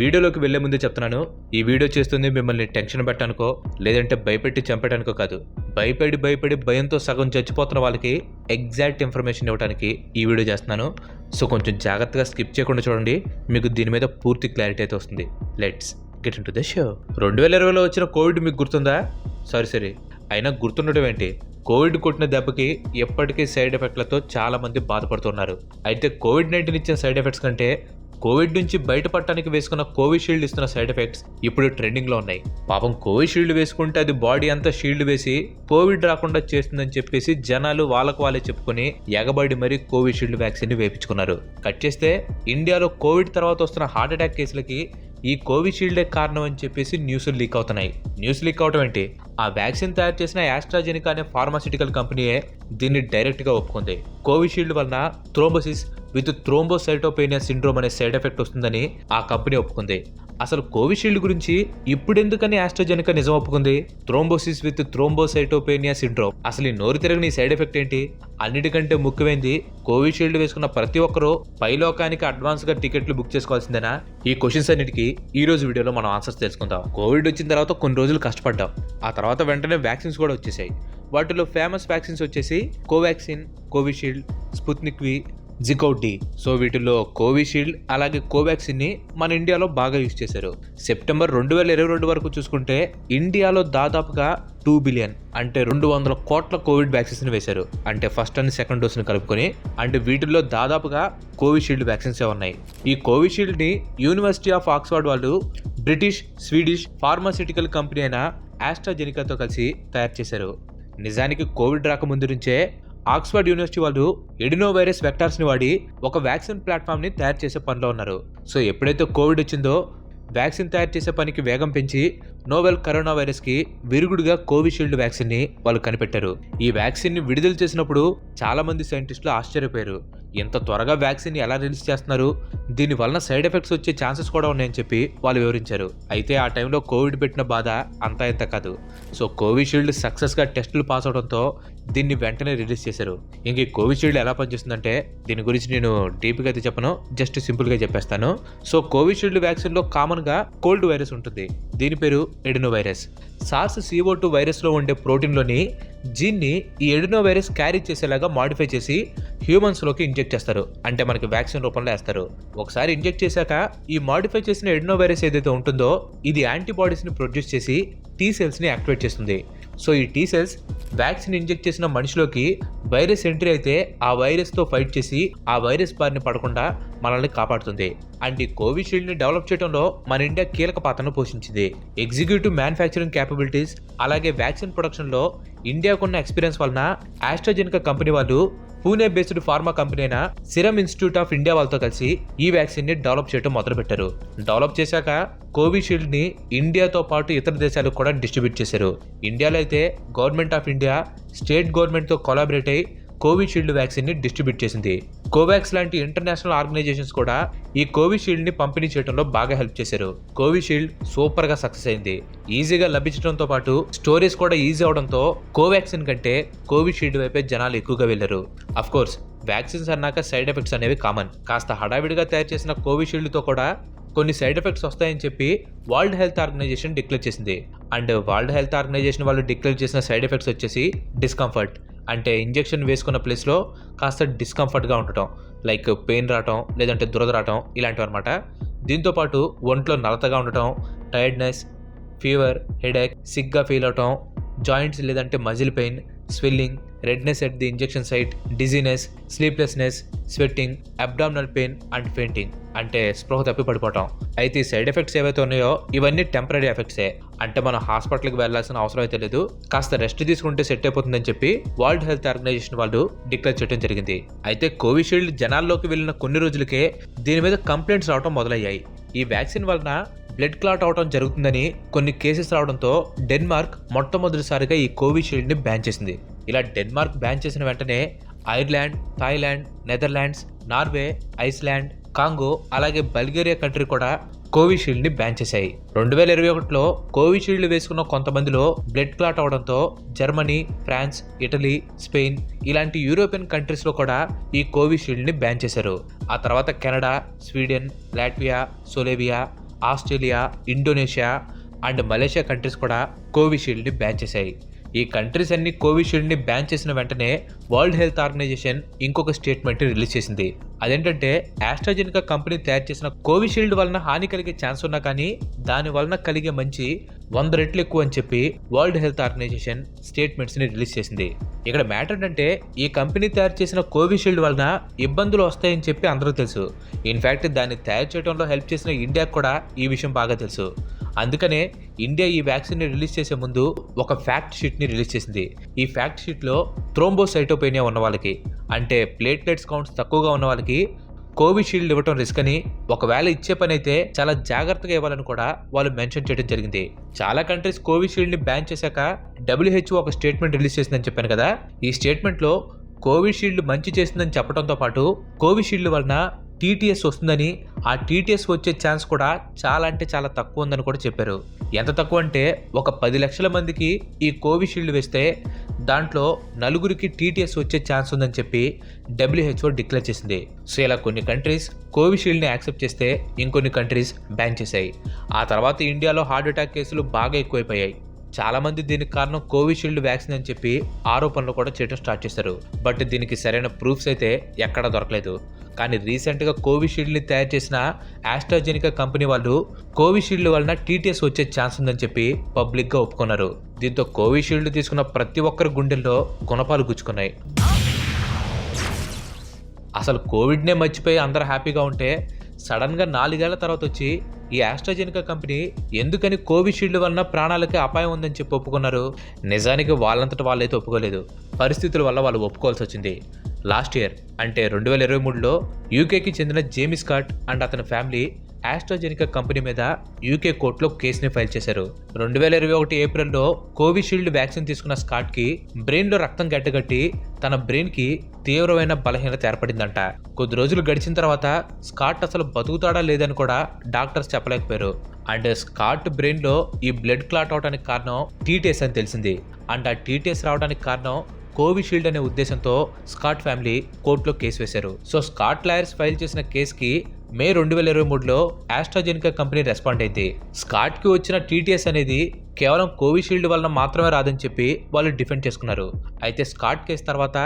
వీడియోలోకి వెళ్ళే ముందే చెప్తున్నాను ఈ వీడియో చేస్తుంది మిమ్మల్ని టెన్షన్ పెట్టడానికో లేదంటే భయపెట్టి చంపడానికో కాదు. భయపడి భయపడి భయంతో సగం చచ్చిపోతున్న వాళ్ళకి ఎగ్జాక్ట్ ఇన్ఫర్మేషన్ ఇవ్వడానికి ఈ వీడియో చేస్తున్నాను. సో కొంచెం జాగ్రత్తగా స్కిప్ చేయకుండా చూడండి. మీకు దీని మీద పూర్తి క్లారిటీ అయితే వస్తుంది. Let's get into the show రెండు వేల ఇరవైలో వచ్చిన కోవిడ్ మీకు గుర్తుందా? సారీ సారీ అయినా గుర్తుండటం ఏంటి? కోవిడ్ కొట్టిన దెబ్బకి ఎప్పటికీ సైడ్ ఎఫెక్ట్లతో చాలామంది బాధపడుతున్నారు. అయితే కోవిడ్ నైన్టీన్ ఇచ్చిన సైడ్ ఎఫెక్ట్స్ కంటే కోవిడ్ నుంచి బయటపడటానికి వేసుకున్న కోవిషీల్డ్ ఇస్తున్న సైడ్ ఎఫెక్ట్స్ ఇప్పుడు ట్రెండింగ్లో ఉన్నాయి. పాపం కోవిషీల్డ్ వేసుకుంటే అది బాడీ అంతా షీల్డ్ వేసి కోవిడ్ రాకుండా చేస్తుందని చెప్పేసి జనాలు వాళ్ళకు వాళ్ళే చెప్పుకొని ఎగబడి మరీ కోవిషీల్డ్ వ్యాక్సిన్ వేపించుకున్నారు. కట్ చేస్తే ఇండియాలో కోవిడ్ తర్వాత వస్తున్న హార్ట్ అటాక్ కేసులకి ఈ కోవిషీల్డే కారణం అని చెప్పేసి న్యూస్లు లీక్ అవుతున్నాయి. న్యూస్ లీక్ అవటం ఏంటి? ఆ వ్యాక్సిన్ తయారు చేసిన యాస్ట్రాజెనికా అనే ఫార్మాసిటికల్ కంపెనీయే దీన్ని డైరెక్ట్గా ఒప్పుకుంది. కోవిషీల్డ్ వలన థ్రోంబోసిస్ విత్ థ్రోంబోసైటోపేనియా సిండ్రోమ్ అనే సైడ్ ఎఫెక్ట్ వస్తుందని ఆ కంపెనీ ఒప్పుకుంది. అసలు కోవిషీల్డ్ గురించి ఇప్పుడెందుకని ఆస్ట్రోజెనిక నిజం ఒప్పుకుంది? Thrombosis with thrombocytopenia syndrome. అసలు ఈ నోరు తిరగని సైడ్ ఎఫెక్ట్ ఏంటి? అన్నిటికంటే ముఖ్యమైనది కోవిషీల్డ్ వేసుకున్న ప్రతి ఒక్కరూ పైలోకానికి అడ్వాన్స్గా టికెట్లు బుక్ చేసుకోవాల్సిందేనా? ఈ క్వశ్చన్స్ అన్నిటికీ ఈ రోజు వీడియోలో మనం ఆన్సర్స్ తెలుసుకుందాం. కోవిడ్ వచ్చిన తర్వాత కొన్ని రోజులు కష్టపడ్డాం. ఆ తర్వాత వెంటనే వ్యాక్సిన్స్ కూడా వచ్చేసాయి. వాటిలో ఫేమస్ వ్యాక్సిన్స్ వచ్చేసి కోవాక్సిన్ కోవిషీల్డ్ స్పుత్నిక్ వి జికౌట్. సో వీటిలో కోవిషీల్డ్ అలాగే కోవాక్సిన్ని మన ఇండియాలో బాగా యూజ్ చేశారు. సెప్టెంబర్ రెండు వేల ఇరవై రెండు వరకు చూసుకుంటే ఇండియాలో దాదాపుగా టూ బిలియన్ అంటే రెండు వందల కోట్ల కోవిడ్ వ్యాక్సిన్స్ వేశారు. అంటే ఫస్ట్ అండ్ సెకండ్ డోస్ని కలుపుకొని అంటే వీటిల్లో దాదాపుగా కోవిషీల్డ్ వ్యాక్సిన్సే ఉన్నాయి. ఈ కోవిషీల్డ్ని యూనివర్సిటీ ఆఫ్ ఆక్స్ఫర్డ్ వాళ్ళు బ్రిటిష్ స్వీడిష్ ఫార్మాసిటికల్ కంపెనీ అయిన ఆస్ట్రాజెనికాతో కలిసి తయారు చేశారు. నిజానికి కోవిడ్ రాకముందు నుంచే ఆక్స్ఫర్డ్ యూనివర్సిటీ వాళ్ళు ఎడినో వైరస్ వెక్టార్స్ని వాడి ఒక వ్యాక్సిన్ ప్లాట్ఫామ్ని తయారు చేసే పనిలో ఉన్నారు. సో ఎప్పుడైతే కోవిడ్ వచ్చిందో వ్యాక్సిన్ తయారు చేసే పనికి వేగం పెంచి నోవెల్ కరోనా వైరస్కి విరుగుడుగా కోవిషీల్డ్ వ్యాక్సిన్ని వాళ్ళు కనిపెట్టారు. ఈ వ్యాక్సిన్ని విడుదల చేసినప్పుడు చాలా మంది సైంటిస్టులు ఆశ్చర్యపోయారు. ఇంత త్వరగా వ్యాక్సిన్ ఎలా రిలీజ్ చేస్తున్నారు? దీని వలన సైడ్ ఎఫెక్ట్స్ వచ్చే ఛాన్సెస్ కూడా ఉన్నాయని చెప్పి వాళ్ళు వివరించారు. అయితే ఆ టైంలో కోవిడ్ పెట్టిన బాధ అంతా ఇంత కాదు. సో కోవిషీల్డ్ సక్సెస్గా టెస్టులు పాస్ అవడంతో దీన్ని వెంటనే రిలీజ్ చేశారు. ఇంక ఈ కోవిషీల్డ్ ఎలా పనిచేస్తుందంటే దీని గురించి నేను డీప్గా అయితే చెప్పను. జస్ట్ సింపుల్గా చెప్పేస్తాను. సో కోవిషీల్డ్ వ్యాక్సిన్లో కామన్గా కోల్డ్ వైరస్ ఉంటుంది. దీని పేరు adeno virus. SARS CoV two వైరస్లో ఉండే ప్రోటీన్లోని జీన్ని ఈ ఎడినో వైరస్ క్యారీ చేసేలాగా మాడిఫై చేసి హ్యూమన్స్లోకి ఇంజెక్ట్ చేస్తారు. అంటే మనకి వ్యాక్సిన్ రూపంలో వేస్తారు. ఒకసారి ఇంజెక్ట్ చేశాక ఈ మాడిఫై చేసిన ఎడినో వైరస్ ఏదైతే ఉంటుందో ఇది యాంటీబాడీస్ని ప్రొడ్యూస్ చేసి టీ సెల్స్ని యాక్టివేట్ చేస్తుంది. సో ఈ టీ సెల్స్ వ్యాక్సిన్ ఇంజెక్ట్ చేసిన మనిషిలోకి వైరస్ ఎంట్రీ అయితే ఆ వైరస్తో ఫైట్ చేసి ఆ వైరస్ బారిని పడకుండా మనల్ని కాపాడుతుంది. అండ్ ఈ కోవిషీల్డ్ని డెవలప్ చేయడంలో మన ఇండియా కీలక పాత్రను పోషించింది. ఎగ్జిక్యూటివ్ మ్యానుఫ్యాక్చరింగ్ క్యాపబిలిటీస్ అలాగే వ్యాక్సిన్ ప్రొడక్షన్లో ఇండియాకున్న ఎక్స్పీరియన్స్ వలన ఆస్ట్రాజెనికా కంపెనీ వాళ్ళు పూణే బేస్డ్ ఫార్మా కంపెనీ అయిన సిరమ్ ఇన్స్టిట్యూట్ ఆఫ్ ఇండియా వాళ్ళతో కలిసి ఈ వ్యాక్సిన్ని డెవలప్ చేయడం మొదలుపెట్టారు. డెవలప్ చేశాక కోవిషీల్డ్ని ఇండియాతో పాటు ఇతర దేశాలకు కూడా డిస్ట్రిబ్యూట్ చేశారు. ఇండియాలో అయితే గవర్నమెంట్ ఆఫ్ ఇండియా స్టేట్ గవర్నమెంట్తో కొలాబరేట్ అయి కోవిషీల్డ్ వ్యాక్సిన్ని డిస్ట్రిబ్యూట్ చేసింది. కోవాక్స్ లాంటి ఇంటర్నేషనల్ ఆర్గనైజేషన్స్ కూడా ఈ కోవిషీల్డ్ని పంపిణీ చేయడంలో బాగా హెల్ప్ చేశారు. కోవిషీల్డ్ సూపర్గా సక్సెస్ అయింది. ఈజీగా లభించడంతో పాటు స్టోరీస్ కూడా ఈజీ అవడంతో కోవాక్సిన్ కంటే కోవిషీల్డ్ వైపే జనాలు ఎక్కువగా వెళ్ళారు అఫ్ కోర్స్ వ్యాక్సిన్స్ అన్నాక సైడ్ ఎఫెక్ట్స్ అనేవి కామన్. కాస్త హడావిడిగా తయారు చేసిన కోవిషీల్డ్తో కూడా కొన్ని సైడ్ ఎఫెక్ట్స్ వస్తాయని చెప్పి వరల్డ్ హెల్త్ ఆర్గనైజేషన్ డిక్లేర్ చేసింది. అండ్ వరల్డ్ హెల్త్ ఆర్గనైజేషన్ వాళ్ళు డిక్లేర్ చేసిన సైడ్ ఎఫెక్ట్స్ వచ్చేసి డిస్కంఫర్ట్. అంటే ఇంజెక్షన్ వేసుకున్న ప్లేస్లో కాస్త డిస్కంఫర్ట్గా ఉండటం లైక్ పెయిన్ రావటం లేదంటే దురద రావటం ఇలాంటివి అనమాట దీంతోపాటు ఒంట్లో నలతగా ఉండటం టైర్డ్నెస్ ఫీవర్ హెడేక్ సిగ్గా ఫీల్ అవటం జాయింట్స్ లేదంటే muscle pain swelling redness at the injection site dizziness sleeplessness sweating abdominal pain and fainting అంటే స్పృహ తప్పి పడిపోవటం. అయితే ఈ సైడ్ ఎఫెక్ట్స్ ఏవైతే ఉన్నాయో ఇవన్నీ టెంపరీ ఎఫెక్ట్సే అంటే మనం హాస్పిటల్కి వెళ్ళాల్సిన అవసరం అయితే లేదు. కాస్త రెస్ట్ తీసుకుంటే సెట్ అయిపోతుందని చెప్పి వరల్డ్ హెల్త్ ఆర్గనైజేషన్ వాళ్ళు డిక్లేర్ చేయడం జరిగింది. అయితే కోవిషీల్డ్ జనాల్లోకి వెళ్ళిన కొన్ని రోజులకే దీని మీద కంప్లైంట్స్ రావడం మొదలయ్యాయి. ఈ వ్యాక్సిన్ వలన బ్లడ్ క్లాట్ అవడం జరుగుతుందని కొన్ని కేసెస్ రావడంతో డెన్మార్క్ మొట్టమొదటిసారిగా ఈ కోవిషీల్డ్ని బ్యాన్ చేసింది. ఇలా డెన్మార్క్ బ్యాన్ చేసిన వెంటనే Ireland Thailand Netherlands Norway Iceland Congo అలాగే బల్గేరియా కంట్రీ కూడా కోవిషీల్డ్ని బ్యాన్ చేశాయి. రెండు వేల ఇరవై ఒకటిలో కోవిషీల్డ్ వేసుకున్న కొంతమందిలో బ్లడ్ క్లాట్ అవడంతో జర్మనీ ఫ్రాన్స్ ఇటలీ స్పెయిన్ ఇలాంటి యూరోపియన్ కంట్రీస్లో కూడా ఈ కోవిషీల్డ్ని బ్యాన్ చేశారు. ఆ తర్వాత Canada Sweden Latvia Slovenia Australia Indonesia and Malaysia countries కూడా కోవిషీల్డ్ని బ్యాన్ చేశాయి. ఈ కంట్రీస్ అన్ని కోవిషీల్డ్ని బ్యాన్ చేసిన వెంటనే వరల్డ్ హెల్త్ ఆర్గనైజేషన్ ఇంకొక స్టేట్మెంట్ రిలీజ్ చేసింది. అదేంటంటే ఆస్ట్రాజెనికా కంపెనీ తయారు చేసిన కోవిషీల్డ్ వలన హాని కలిగే ఛాన్స్ ఉన్నా కానీ దాని వలన కలిగే మంచి వంద రెట్లు ఎక్కువ అని చెప్పి వరల్డ్ హెల్త్ ఆర్గనైజేషన్ స్టేట్మెంట్స్ని రిలీజ్ చేసింది. ఇక్కడ మ్యాటర్ ఏంటంటే ఈ కంపెనీ తయారు చేసిన కోవిషీల్డ్ వలన ఇబ్బందులు వస్తాయని చెప్పి అందరూ తెలుసు. ఇన్ఫ్యాక్ట్ దాన్ని తయారు చేయడంలో హెల్ప్ చేసిన ఇండియాకు కూడా ఈ విషయం బాగా తెలుసు. అందుకనే ఇండియా ఈ వ్యాక్సిన్ని రిలీజ్ చేసే ముందు ఒక ఫ్యాక్ట్ షీట్ని రిలీజ్ చేసింది. ఈ ఫ్యాక్ట్ షీట్లో థ్రోంబోసైటోపేనియా ఉన్న వాళ్ళకి అంటే ప్లేట్లెట్స్ కౌంట్స్ తక్కువగా ఉన్న వాళ్ళకి కోవిషీల్డ్ ఇవ్వటం రిస్క్ అని ఒకవేళ ఇచ్చే పని అయితే చాలా జాగ్రత్తగా ఇవ్వాలని కూడా వాళ్ళు మెన్షన్ చేయడం జరిగింది. చాలా కంట్రీస్ కోవిషీల్డ్ని బ్యాన్ చేశాక డబ్ల్యూహెచ్ఓ ఒక స్టేట్మెంట్ రిలీజ్ చేసిందని చెప్పాను కదా. ఈ స్టేట్మెంట్లో కోవిషీల్డ్ మంచి చేసిందని చెప్పడంతో పాటు కోవిషీల్డ్ వలన టీటీఎస్ వస్తుందని ఆ టీటీఎస్ వచ్చే ఛాన్స్ కూడా చాలా అంటే చాలా తక్కువ ఉందని కూడా చెప్పారు. ఎంత తక్కువ అంటే ఒక పది లక్షల మందికి ఈ కోవిషీల్డ్ వేస్తే దాంట్లో నలుగురికి టీటీఎస్ వచ్చే ఛాన్స్ ఉందని చెప్పి డబ్ల్యూహెచ్ఓ డిక్లేర్ చేసింది. సో ఇలా కొన్ని కంట్రీస్ కోవిషీల్డ్ని యాక్సెప్ట్ చేస్తే ఇంకొన్ని కంట్రీస్ బ్యాన్ చేశాయి. ఆ తర్వాత ఇండియాలో హార్ట్ అటాక్ కేసులు బాగా ఎక్కువైపోయాయి. చాలామంది దీనికి కారణం కోవిషీల్డ్ వ్యాక్సిన్ అని చెప్పి ఆరోపణలు కూడా చేయడం స్టార్ట్ చేశారు. బట్ దీనికి సరైన ప్రూఫ్స్ అయితే ఎక్కడా దొరకలేదు. కానీ రీసెంట్గా కోవిషీల్డ్ని తయారు చేసిన ఆస్ట్రాజెనికా కంపెనీ వాళ్ళు కోవిషీల్డ్ వలన టీటీఎస్ వచ్చే ఛాన్స్ ఉందని చెప్పి పబ్లిక్గా ఒప్పుకున్నారు. దీంతో కోవిషీల్డ్ తీసుకున్న ప్రతి ఒక్కరి గుండెల్లో గుణపాలు గుచ్చుకున్నాయి. అసలు కోవిడ్నే మర్చిపోయి అందరూ హ్యాపీగా ఉంటే సడన్గా నాలుగేళ్ళ తర్వాత వచ్చి ఈ ఆస్ట్రాజెనికా కంపెనీ ఎందుకని కోవిషీల్డ్ వలన ప్రాణాలకి అపాయం ఉందని చెప్పి ఒప్పుకున్నారు? నిజానికి వాళ్ళంతట వాళ్ళైతే ఒప్పుకోలేదు. పరిస్థితుల వల్ల వాళ్ళు ఒప్పుకోవాల్సి వచ్చింది. లాస్ట్ ఇయర్ అంటే రెండు వేల ఇరవై మూడులో యూకేకి చెందిన జేమి స్కాట్ అండ్ అతని ఫ్యామిలీ ఆస్ట్రాజెనికా కంపెనీ మీద యూకే కోర్టులో కేసుని ఫైల్ చేశారు. రెండు వేల ఇరవై ఒకటి ఏప్రిల్లో కోవిషీల్డ్ వ్యాక్సిన్ తీసుకున్న స్కాట్కి బ్రెయిన్లో రక్తం గడ్డగట్టి తన బ్రెయిన్కి తీవ్రమైన బలహీనత ఏర్పడిందంట. కొద్ది రోజులు గడిచిన తర్వాత స్కాట్ అసలు బతుకుతాడా లేదని కూడా డాక్టర్స్ చెప్పలేకపోయారు. అండ్ స్కాట్ బ్రెయిన్లో ఈ బ్లడ్ క్లాట్ అవడానికి కారణం టీటీఎస్ అని తెలిసింది. అండ్ ఆ టీటీఎస్ రావడానికి కారణం కోవిషీల్డ్ అనే ఉద్దేశంతో స్కాట్ ఫ్యామిలీ కోర్టులో కేసు వేశారు. సో స్కాట్ లాయర్స్ ఫైల్ చేసిన కేసుకి మే రెండు వేల ఇరవై మూడులో ఆస్ట్రాజెనికా కంపెనీ రెస్పాండ్ అయింది. స్కాట్కి వచ్చిన టీటీఎస్ అనేది కేవలం కోవిషీల్డ్ వలన మాత్రమే రాదని చెప్పి వాళ్ళు డిఫెండ్ చేసుకున్నారు. అయితే స్కాట్ కేసు తర్వాత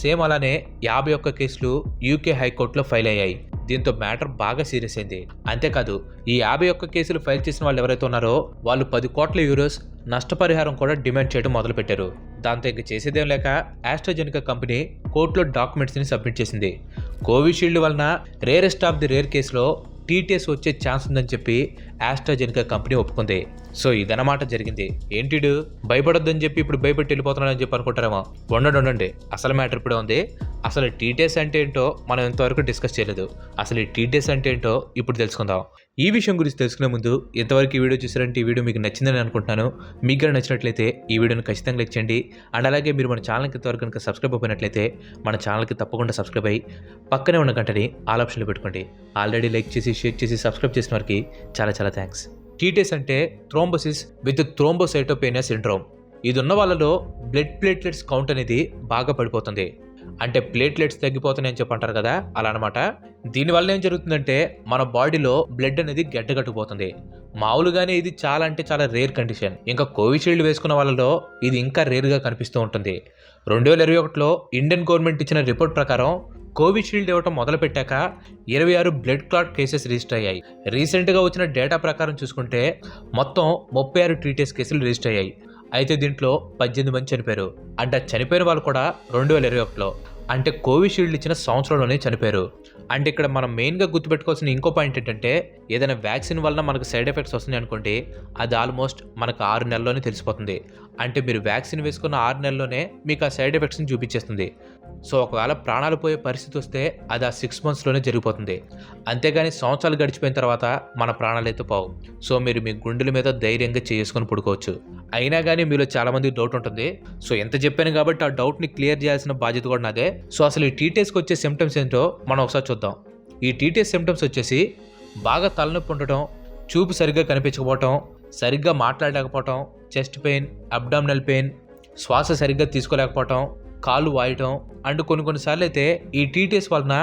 సేమ్ అలానే యాభై ఒక్క కేసులు యూకే హైకోర్టులో ఫైల్ అయ్యాయి. దీంతో మ్యాటర్ బాగా సీరియస్ అయింది. అంతేకాదు ఈ యాభై ఒక్క కేసులు ఫైల్ చేసిన వాళ్ళు ఎవరైతే ఉన్నారో వాళ్ళు పది కోట్ల యూరోస్ నష్టపరిహారం కూడా డిమాండ్ చేయడం మొదలుపెట్టారు. దాంతో ఇంక చేసేదేం లేక ఆస్ట్రాజెనికా కంపెనీ కోర్టులో డాక్యుమెంట్స్ని సబ్మిట్ చేసింది. కోవిషీల్డ్ వలన రేరెస్ట్ ఆఫ్ ది రేర్ కేసులో టీటీఎస్ వచ్చే ఛాన్స్ ఉందని చెప్పి ఆస్ట్రాజెనికా కంపెనీ ఒప్పుకుంది. సో ఇదన్నమాట జరిగింది. ఏంటిడు భయపడొద్దని చెప్పి ఇప్పుడు భయపెట్టి వెళ్ళిపోతున్నాడని చెప్పి అనుకుంటారేమో. ఉండండి ఉండండి. అసలు మ్యాటర్ ఇప్పుడే ఉంది. అసలు టీటీఎస్ అంటే ఏంటో మనం ఇంతవరకు డిస్కస్ చేయలేదు. అసలు ఈ టీటీఎస్ అంటే ఏంటో ఇప్పుడు తెలుసుకుందాం. ఈ విషయం గురించి తెలుసుకునే ముందు ఇంతవరకు ఈ వీడియో చూసారంటే ఈ వీడియో మీకు నచ్చిందని అనుకుంటున్నాను. మీకు కనుక నచ్చినట్లయితే ఈ వీడియోని ఖచ్చితంగా లైక్ చేయండి. అండ్ అలాగే మీరు మన ఛానల్కి ఇంతవరకు కనుక సబ్స్క్రైబ్ అయిపోయినట్లయితే మన ఛానల్కి తప్పకుండా సబ్స్క్రైబ్ అయ్యి పక్కనే ఉన్న గంటని ఆల్ ఆప్షన్లో పెట్టుకోండి. ఆల్రెడీ లైక్ చేసి షేర్ చేసి సబ్స్క్రైబ్ చేసిన వారికి చాలా చాలా థ్యాంక్స్. టీటెస్ అంటే థ్రోంబోసిస్ విత్ థ్రోంబోసైటోపేనియా సిండ్రోమ్. ఇది ఉన్న వాళ్ళలో బ్లడ్ ప్లేట్లెట్స్ కౌంట్ అనేది బాగా పడిపోతుంది. అంటే ప్లేట్లెట్స్ తగ్గిపోతున్నాయని చెప్పి అంటారు కదా అలా అనమాట దీనివల్ల ఏం జరుగుతుందంటే మన బాడీలో బ్లడ్ అనేది గడ్డగట్టుకుపోతుంది మామూలుగానే ఇది చాలా అంటే చాలా రేర్ కండిషన్ ఇంకా కోవిషీల్డ్ వేసుకున్న వాళ్ళలో ఇది ఇంకా రేర్గా కనిపిస్తూ ఉంటుంది. రెండు వేల ఇరవై ఒకటిలో ఇండియన్ గవర్నమెంట్ ఇచ్చిన రిపోర్ట్ ప్రకారం కోవిషీల్డ్ ఇవ్వటం మొదలుపెట్టాక ఇరవై ఆరు బ్లడ్ క్లాట్ కేసెస్ రిజిస్టర్ అయ్యాయి. రీసెంట్గా వచ్చిన డేటా ప్రకారం చూసుకుంటే మొత్తం ముప్పై ఆరు టీటీఎస్ కేసులు రిజిస్టర్ అయ్యాయి. అయితే దీంట్లో పద్దెనిమిది మంది చనిపోయారు. అంటే చనిపోయిన వాళ్ళు కూడా రెండు వేల ఇరవై ఒకటిలో. అంటే కోవిషీల్డ్ ఇచ్చిన సంవత్సరంలోనే చనిపోయారు. అంటే ఇక్కడ మనం మెయిన్గా గుర్తుపెట్టుకోవాల్సిన ఇంకో పాయింట్ ఏంటంటే ఏదైనా వ్యాక్సిన్ వలన మనకు సైడ్ ఎఫెక్ట్స్ వస్తున్నాయి అనుకోండి అది ఆల్మోస్ట్ మనకు ఆరు నెలల్లోనే తెలిసిపోతుంది. అంటే మీరు వ్యాక్సిన్ వేసుకున్న ఆరు నెలల్లోనే మీకు ఆ సైడ్ ఎఫెక్ట్స్ని చూపించేస్తుంది. సో ఒకవేళ ప్రాణాలు పోయే పరిస్థితి వస్తే అది ఆ సిక్స్ మంత్స్లోనే జరిగిపోతుంది. అంతేగాని సంవత్సరాలు గడిచిపోయిన తర్వాత మన ప్రాణాలు అయితే పోవు. సో మీరు మీ గుండెల మీద ధైర్యంగా చేసుకొని పడుకోవచ్చు. అయినా కానీ మీలో చాలామంది డౌట్ ఉంటుంది. సో ఎంత చెప్పాను కాబట్టి ఆ డౌట్ని క్లియర్ చేయాల్సిన బాధ్యత కూడా నాదే. సో అసలు ఈ టీటీఎస్కి వచ్చే సిమ్టమ్స్ ఏంటో మనం ఒకసారి చూద్దాం. ఈ టీటీఎస్ సిమ్టమ్స్ వచ్చేసి బాగా తలనొప్పి ఉండటం చూపు సరిగ్గా కనిపించకపోవటం సరిగ్గా మాట్లాడలేకపోవటం చెస్ట్ పెయిన్ అబ్డామినల్ పెయిన్ శ్వాస సరిగ్గా తీసుకోలేకపోవటం కాళ్ళు వాయటం అండ్ కొన్ని కొన్నిసార్లు అయితే ఈ టీటీఎస్ వలన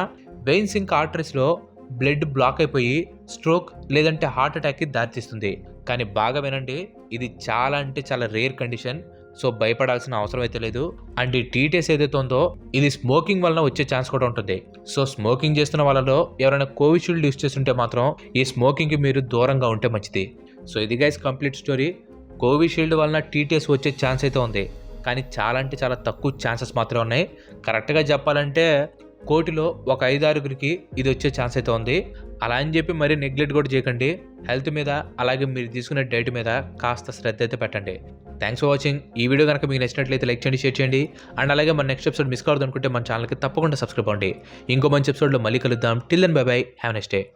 బెయిన్ సింక్ ఆర్టరీస్లో బ్లడ్ బ్లాక్ అయిపోయి స్ట్రోక్ లేదంటే హార్ట్ అటాక్కి దారితీస్తుంది. కానీ బాగా వినండి ఇది చాలా అంటే చాలా రేర్ కండిషన్ సో భయపడాల్సిన అవసరం అయితే లేదు. అండ్ ఈ టీటీఎస్ ఏదైతే ఉందో ఇది స్మోకింగ్ వలన వచ్చే ఛాన్స్ కూడా ఉంటుంది. సో స్మోకింగ్ చేస్తున్న వాళ్ళలో ఎవరైనా కోవిషీల్డ్ యూస్ చేస్తుంటే మాత్రం ఈ స్మోకింగ్కి మీరు దూరంగా ఉంటే మంచిది. సో ఇది గైస్ కంప్లీట్ స్టోరీ. కోవిషీల్డ్ వలన టీటీఎస్ వచ్చే ఛాన్స్ అయితే ఉంది. కానీ చాలా అంటే చాలా తక్కువ ఛాన్సెస్ మాత్రమే ఉన్నాయి. కరెక్ట్గా చెప్పాలంటే కోటిలో ఒక ఐదారుగురికి ఇది వచ్చే ఛాన్స్ అయితే ఉంది. అలా అని చెప్పి మరీ నెగ్లెక్ట్ కూడా చేయకండి. హెల్త్ మీద అలాగే మీరు తీసుకునే డైట్ మీద కాస్త శ్రద్ధ అయితే పెట్టండి. థ్యాంక్స్ ఫర్ వాచింగ్ ఈ వీడియో కనుక మీకు నచ్చినట్లయితే లైక్ చేయండి షేర్ చేయండి. అండ్ అలాగే మన నెక్స్ట్ ఎపిసోడ్ మిస్ కావద్దు అనుకుంటే మన ఛానల్కి తప్పకుండా సబ్స్క్రైబ్ అవ్వండి. ఇంకో మంచి ఎపిసోడ్లో మళ్ళీ కలుద్దాం. Till and bye bye have next day